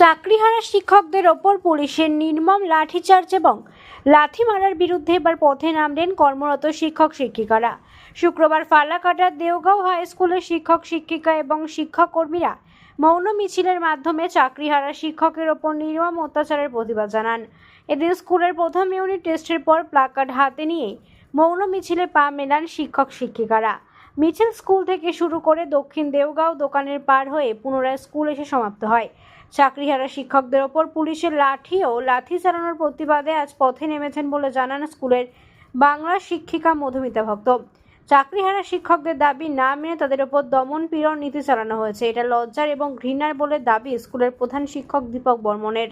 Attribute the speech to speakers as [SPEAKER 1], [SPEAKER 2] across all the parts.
[SPEAKER 1] চাকরিহারা শিক্ষকদের ওপর পুলিশের নির্মম লাঠিচার্জ এবং লাথি মারার বিরুদ্ধে এবার পথে নামলেন কর্মরত শিক্ষক শিক্ষিকারা। শুক্রবার ফালাকাটার দেওগাঁও হাই স্কুলের শিক্ষক শিক্ষিকা এবং শিক্ষক কর্মীরা মৌন মিছিলের মাধ্যমে চাকরিহারা শিক্ষকের ওপর নির্মম অত্যাচারের প্রতিবাদ জানান। এদিন স্কুলের প্রথম ইউনিট টেস্টের পর প্লাকার্ড হাতে নিয়ে মৌন মিছিলে পা মেলান শিক্ষক শিক্ষিকারা। মিছিল স্কুল থেকে শুরু করে দক্ষিণ দেওগাঁও দোকানের পার হয়ে পুনরায় স্কুল এসে সমাপ্ত হয়। চাকরিহারা শিক্ষকদের ওপর পুলিশের লাঠি ও লাঠি চালানোর প্রতিবাদে আজ পথে নেমেছেন বলে জানান স্কুলের বাংলা শিক্ষিকা মধুমিতা ভক্ত। চাকরিহারা শিক্ষকদের দাবি না মেনে তাদের ওপর দমন পীড়ন নীতি চালানো হয়েছে। এটা লজ্জার এবং ঘৃণার বলে দাবি স্কুলের প্রধান শিক্ষক দীপক বর্মনের।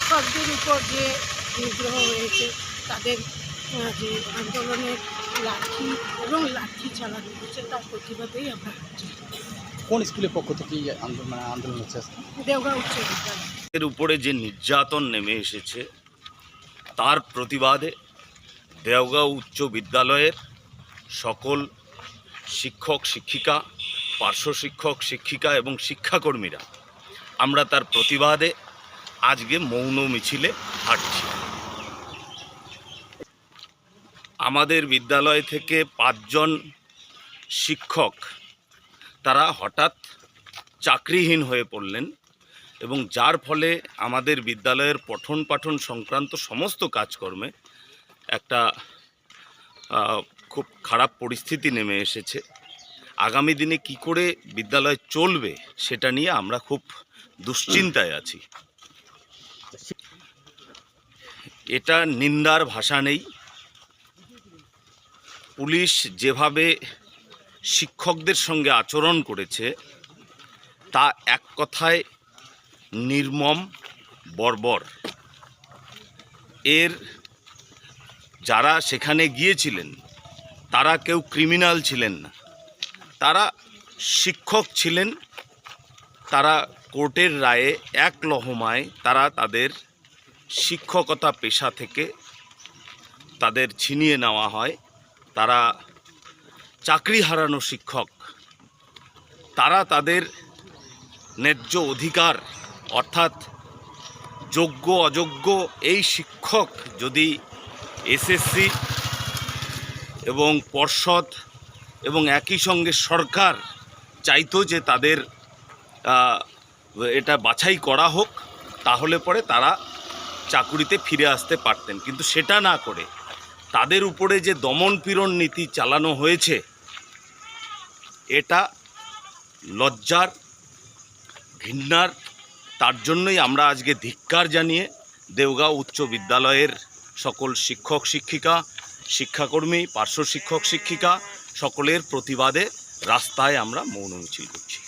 [SPEAKER 2] শিক্ষকদের উপর যে নিগ্রহ হয়েছে, তাদের যে আন্দোলনের লাঠি এবং লাঠি চালানো হচ্ছে তার প্রতিবাদেই আমরা
[SPEAKER 3] কোন স্কুলের পক্ষ থেকে আন্দোলন মানে আন্দোলন হচ্ছে?
[SPEAKER 2] দেওগাঁ উচ্চ বিদ্যালয়।
[SPEAKER 4] এর উপরে যে নির্যাতন নেমে এসেছে তার প্রতিবাদে দেওগাঁও উচ্চ বিদ্যালয়ের সকল শিক্ষক শিক্ষিকা পার্শ্ব শিক্ষক শিক্ষিকা এবং শিক্ষাকর্মীরা আমরা তার প্রতিবাদে আজকে মৌন মিছিলে হাঁটছি। আমাদের বিদ্যালয় থেকে পাঁচজন শিক্ষক, তারা হঠাৎ চাকরিহীন হয়ে পড়লেন এবং যার ফলে আমাদের বিদ্যালয়ের পঠন পাঠন সংক্রান্ত সমস্ত কাজকর্মে একটা খুব খারাপ পরিস্থিতি নেমে এসেছে। আগামী দিনে কি করে বিদ্যালয় চলবে সেটা নিয়ে আমরা খুব দুশ্চিন্তায় আছি। এটা নিন্দার ভাষা নেই। পুলিশ যেভাবে শিক্ষকদের সঙ্গে আচরণ করেছে, তা এক কথায় নির্মম, বর্বর। এর যারা সেখানে গিয়েছিলেন, তারা কেউ ক্রিমিনাল ছিলেন না। তারা শিক্ষক ছিলেন, তারা কোর্টের রায়ে এক লহমায় তারা তাদের শিক্ষকতা পেশা থেকে তাদের ছিনিয়ে নেওয়া হয়। তারা চাকরি হারানো শিক্ষক। তারা তাদের ন্যায্য অধিকার, অর্থাৎ যোগ্য, অযোগ্য এই শিক্ষক যদি এসএসসি এবং পর্ষদ এবং একই সঙ্গে সরকার চাইতো যে তাদের এটা বাছাই করা হোক, তাহলে পরে তারা চাকুরিতে ফিরে আসতে পারতেন। কিন্তু সেটা না করে তাদের উপরে যে দমন পীড়ন নীতি চালানো হয়েছে, এটা লজ্জার, ঘৃণার, তার জন্যই আমরা আজকে ধিক্কার জানিয়ে দেওগাঁও উচ্চ বিদ্যালয়ের সকল শিক্ষক শিক্ষিকা, শিক্ষাকর্মী, পার্শ্ব শিক্ষক শিক্ষিকা সকলের প্রতিবাদে রাস্তায় আমরা মৌন মিছিল করছি।